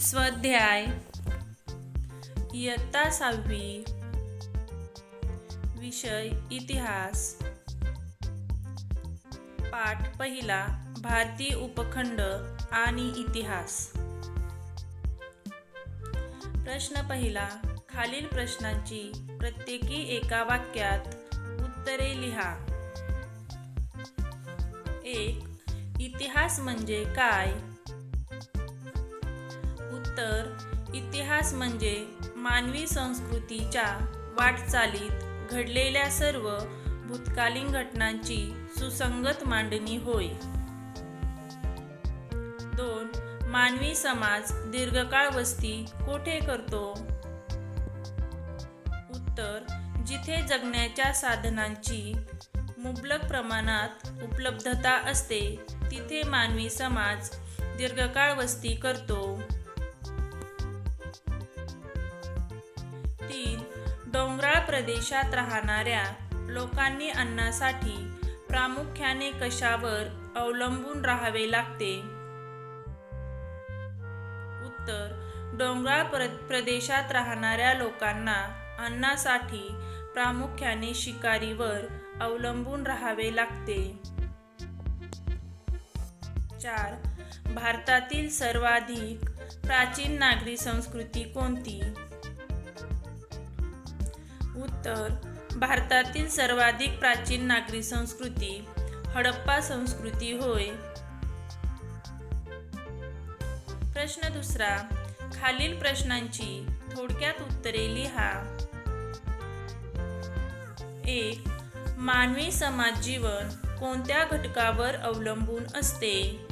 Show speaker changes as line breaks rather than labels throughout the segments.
स्वाध्याय. इयत्ता सहावी. विषय इतिहास. पाठ पहिला भारतीय उपखंड आणि इतिहास. प्रश्न पहिला खालील प्रश्नांची प्रत्येकी एका वाक्यात उत्तरे लिहा. एक इतिहास म्हणजे काय? उत्तर इतिहास म्हणजे मानवी संस्कृतीच्या वाटचालीत घडलेल्या सर्व भूतकालीन घटनांची सुसंगत मांडणी होय. दोन मानवी समाज दीर्घकाळ वस्ती कोठे करतो? उत्तर जिथे जगण्याच्या साधनांची मुबलक प्रमाणात उपलब्धता असते तिथे मानवी समाज दीर्घकाळ वस्ती करतो. प्रदेशात राहणाऱ्या लोकांनी अन्नासाठी प्रामुख्याने कशावर अवलंबून राहावे लागते? उत्तर. डोंगराळ प्र प्रदेशात राहणाऱ्या लोकांना अन्नासाठी प्रामुख्याने शिकारीवर अवलंबून राहावे लागते. चार. भारतातील सर्वाधिक प्राचीन नागरी संस्कृती कोणती? उत्तर भारतातील सर्वाधिक प्राचीन नागरी संस्कृती हडप्पा संस्कृती होय. प्रश्न दुसरा खालील प्रश्नांची थोडक्यात उत्तरे लिहा. एक मानवी समाज जीवन कोणत्या घटकावर अवलंबून असते?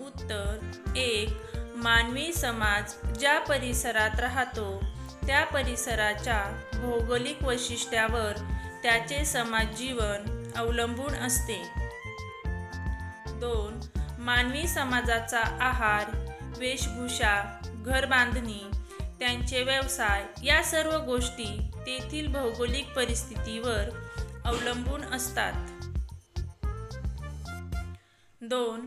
उत्तर एक मानवी समाज ज्या परिसरात राहतो त्या परिसराच्या भौगोलिक वैशिष्ट्यावर त्याचे समाज जीवन अवलंबून असते. दोन मानवी समाजाचा आहार वेशभूषा घर बांधणी त्यांचे व्यवसाय या सर्व गोष्टी तेथील भौगोलिक परिस्थितीवर अवलंबून असतात. दोन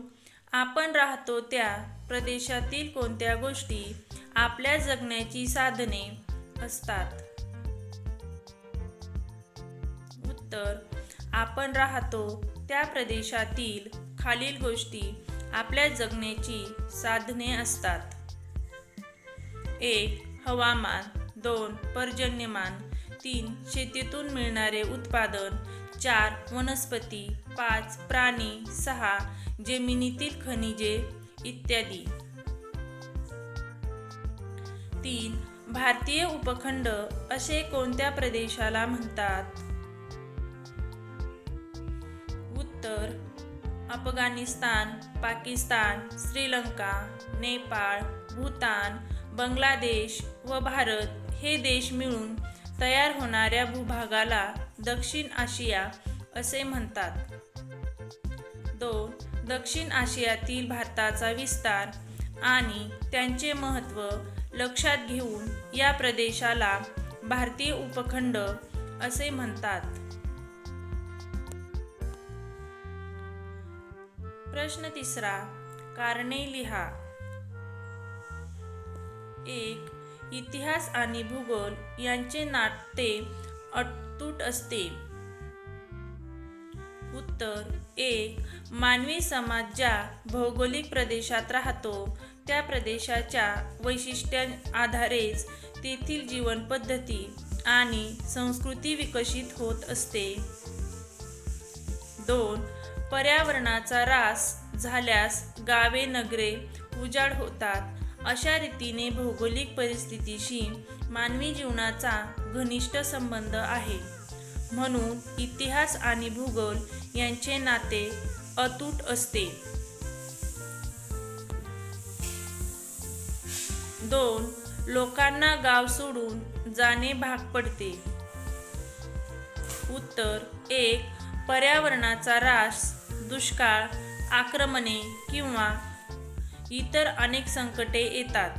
आपण राहतो त्या प्रदेशातील कोणत्या गोष्टी आपल्या जगण्याची साधने असतात. उत्तर आपण राहतो त्या प्रदेशातील खालील गोष्टी आपल्या जगण्याची साधने असतात. एक हवामान. दोन पर्जन्यमान. तीन शेतीतून मिळणारे उत्पादन. चार वनस्पती. पाच प्राणी. सहा जमिनीतील खनिजे इत्यादी. तीन भारतीय उपखंड असे कोणत्या प्रदेशाला म्हणतात? उत्तर अफगाणिस्तान पाकिस्तान श्रीलंका नेपाळ भूतान बांगलादेश व भारत हे देश मिळून तयार होणाऱ्या भूभागाला दक्षिण आशिया असे म्हणतात. दोन दक्षिण आशियातील भारताचा विस्तार आणि त्यांचे महत्त्व लक्षात घेऊन या प्रदेशाला भारतीय उपखंड असे म्हणतात. प्रश्न तिसरा कारणे लिहा. एक इतिहास आणि भूगोल यांचे नाते अटूट असते. उत्तर एक मानवी समाज ज्या भौगोलिक प्रदेशात राहतो त्या प्रदेशाच्या वैशिष्ट्यां आधारेच तेथील जीवनपद्धती आणि संस्कृती विकसित होत असते. दोन पर्यावरणाचा ऱ्हास झाल्यास गावे नगरे उजाड होतात. अशा रीतीने भौगोलिक परिस्थितीशी मानवी जीवनाचा घनिष्ठ संबंध आहे. म्हणून इतिहास आणि भूगोल यांचे नाते अतूट असते. दोन लोकांना गाव सोडून जाणे भाग पडते. उत्तर एक पर्यावरणाचा ऱ्हास दुष्काळ आक्रमणे किंवा इतर अनेक संकटे येतात.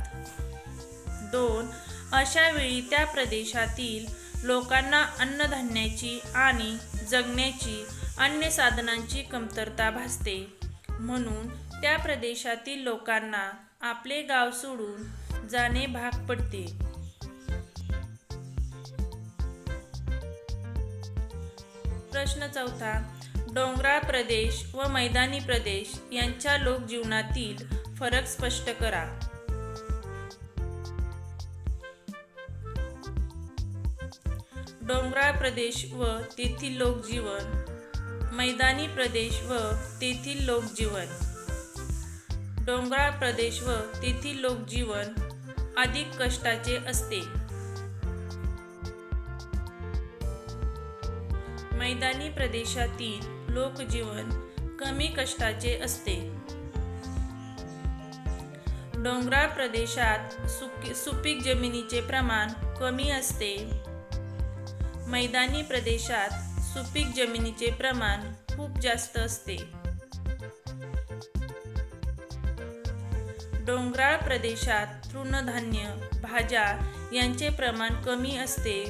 दोन अशा वेळी त्या प्रदेशातील लोकांना अन्नधान्याची आणि जगण्याची अन्य साधनांची कमतरता भासते. म्हणून त्या प्रदेशातील लोकांना आपले गाव सोडून जाणे भाग पडते. प्रश्न चौथा. डोंगराळ प्रदेश व मैदानी प्रदेश यांच्या लोकजीवनातील फरक स्पष्ट करा. डोंगराळ प्रदेश व तेथील लोकजीवन. मैदानी प्रदेश व तेथील लोकजीवन. डोंगराळ प्रदेश व तेथील लोकजीवन अधिक कष्टाचे असते. मैदानी प्रदेशातील लोकजीवन कमी कष्टाचे असते. डोंगराळ प्रदेशात सुकी सुपीक जमिनीचे प्रमाण कमी असते. मैदानी प्रदेशात सुपीक जमिनीचे प्रमाण खूप जास्त असते. डोंगराळ प्रदेशात तृणधान्य भाज्या यांचे प्रमाण कमी असते.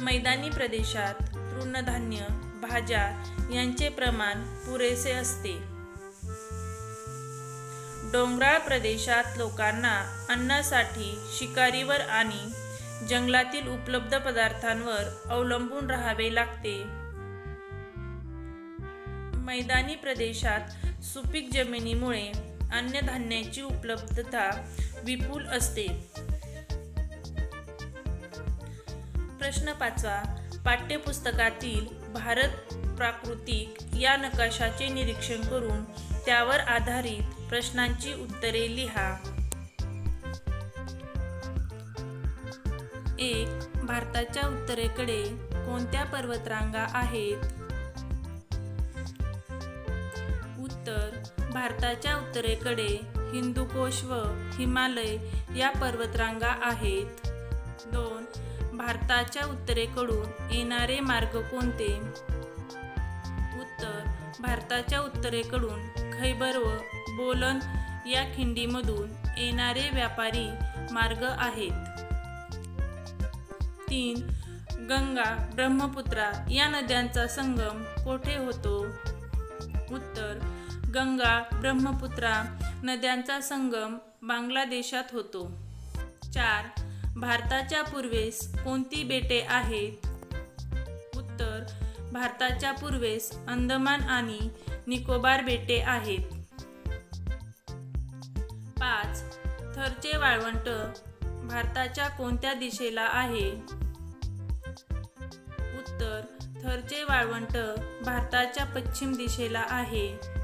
मैदानी प्रदेशात तृणधान्य भाज्या यांचे प्रमाण पुरेसे असते. डोंगराळ प्रदेशात लोकांना अन्नासाठी शिकारीवर आणि जंगलातील उपलब्ध पदार्थांवर अवलंबून राहावे लागते. मैदानी प्रदेशात सुपीक जमिनीमुळे अन्नधान्याची उपलब्धता विपुल असते. प्रश्न पाचवा. पाठ्यपुस्तकातील भारत प्राकृतिक या नकाशाचे निरीक्षण करून त्यावर आधारित प्रश्नांची उत्तरे लिहा. एक. भारताच्या उत्तरेकडे कोणत्या पर्वतरांगा आहेत? उत्तर. भारताच्या उत्तरेकडे हिंदुकोश व हिमालय या पर्वतरांगा आहेत. दोन भारताच्या उत्तरेकडून येणारे मार्ग कोणते? उत्तर भारताच्या उत्तरेकडून खैबर व बोलन या खिंडीमधून येणारे व्यापारी मार्ग आहेत. तीन गंगा ब्रह्मपुत्रा या नद्यांचा संगम कोठे होतो? उत्तर गंगा ब्रह्मपुत्रा नद्यांचा संगम बांगलादेशात होतो. चार भारताच्या पूर्वेस कोणती बेटे आहेत? उत्तर भारताच्या पूर्वेस अंदमान आणि निकोबार बेटे आहेत. पाच थरचे वाळवंट भारताच्या कोणत्या दिशेला आहे? उत्तर थरचे वाळवंट भारताच्या पश्चिम दिशेला आहे.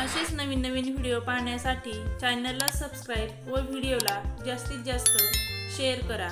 असेच नवीन नवीन व्हिडिओ पाहण्यासाठी चॅनलला सबस्क्राईब व व्हिडिओला जास्तीत जास्त शेअर करा.